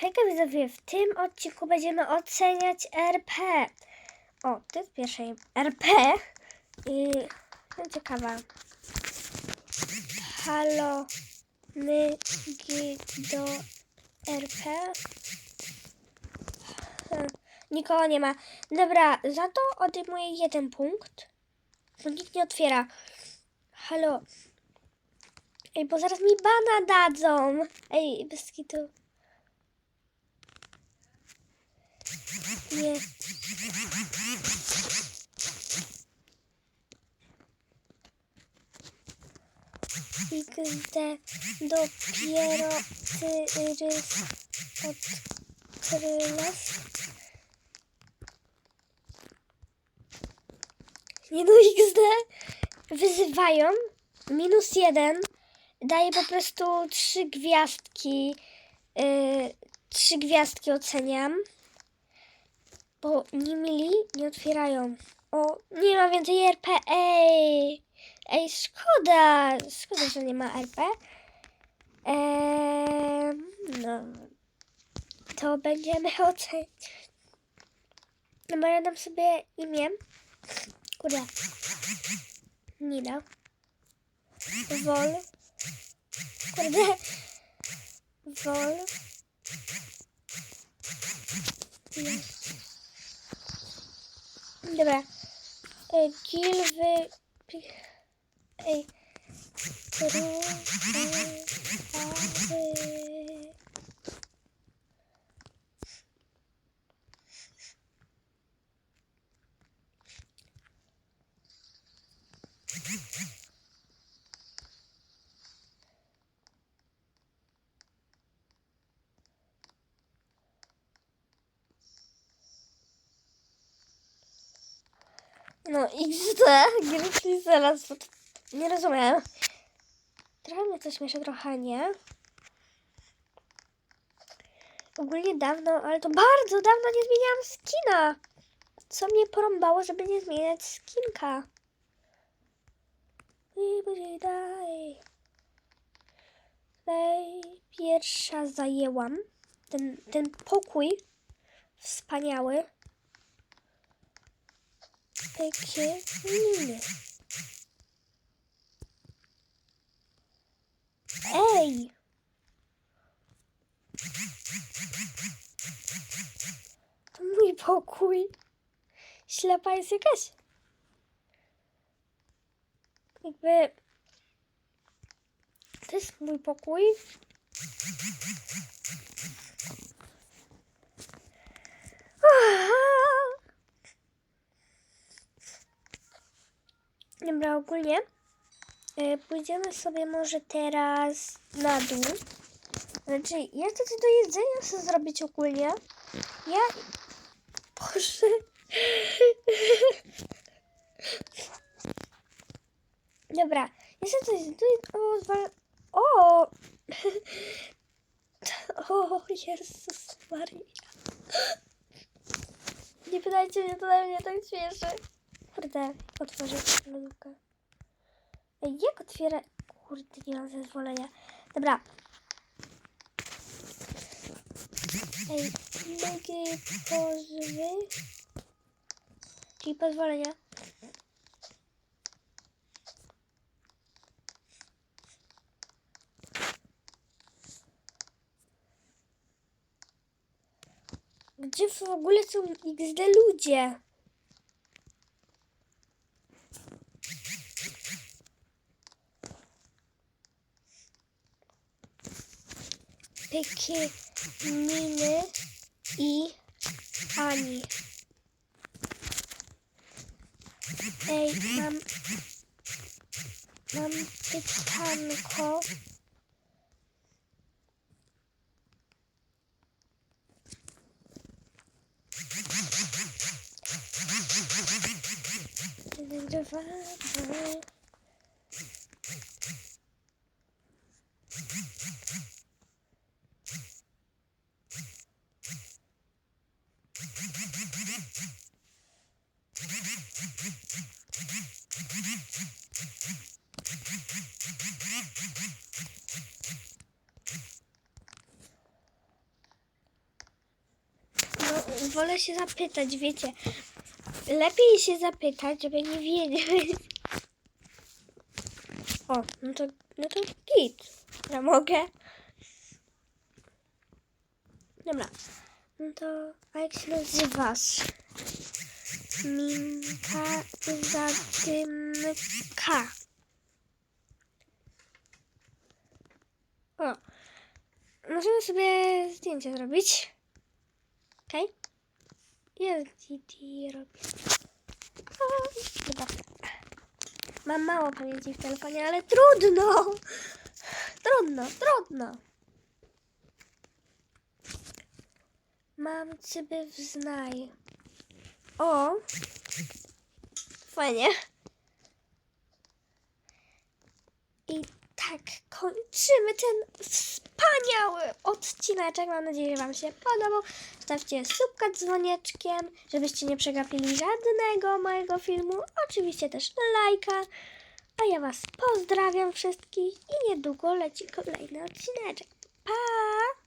Hejka widzowie, w tym odcinku będziemy oceniać RP. O, to jest pierwsze RP. I no, ciekawa. Halo, my do RP. Nikogo nie ma. Dobra, za to odejmuję jeden punkt. Bo nikt nie otwiera. Halo. Ej, bo zaraz mi bana dadzą. Ej, bez kitu. Nie. XD dopiero ty rys odkryłaś. Nie no XD wyzywają. Minus jeden daje po prostu trzy gwiazdki. Yy, trzy gwiazdki oceniam. Bo nie mieli, nie otwierają. O, nie ma więcej RP. Ej, ej, szkoda. Szkoda, że nie ma RP. Eee, no, to będziemy oceniać. No, ja dam sobie imię. Kurde. Nina. Wol. Kurde. Wol. Dobra. Gil wy... Ej. Ruchy... No XD, Grizzly zaraz. Nie rozumiem. Trochę mnie to śmieszy, trochę nie. Ogólnie dawno, ale to bardzo dawno nie zmieniałam skina. Co mnie porąbało, żeby nie zmieniać skinka? Daj. Tutaj pierwsza zajęłam. Ten, ten pokój wspaniały. Takie miny. Ej! To mój pokój. Ślepa jest jakaś. Jakby... To jest mój pokój. Dobra, ogólnie e, pójdziemy sobie może teraz na dół. Znaczy, ja coś do jedzenia chcę zrobić ogólnie. Ja... Boże... Dobra, ja chcę coś... Tu... O. O! O, Jezus Maria. Nie pytajcie mnie, to na mnie tak śmieszy. Kurde, otworzę lodówkę. Jak otwiera... Kurde, nie mam zezwolenia. Dobra. Ej, mogę pozwy... Czyli pozwolenia. Gdzie w ogóle są XD ludzie? Pyky, Niny i Ani. Ej, mam... Mam pytanko. Jeden, dwa, No, wolę się zapytać, wiecie. Lepiej się zapytać, żeby nie wiedzieć. O, no to, no to git. Ja mogę. Dobra. No to, a jak się nazywasz? Minka Zadymka. O, możemy sobie zdjęcie zrobić. Okej? Okay? DD robię. Mam mało pamięci w telefonie, ale trudno! Trudno, trudno. Mam ciebie w znaj. O! Fajnie. I tak kończymy ten wspaniały odcineczek. Mam nadzieję, że Wam się podobał. Stawcie subka dzwonieczkiem, żebyście nie przegapili żadnego mojego filmu. Oczywiście też lajka. A ja Was pozdrawiam wszystkich i niedługo leci kolejny odcineczek. Pa!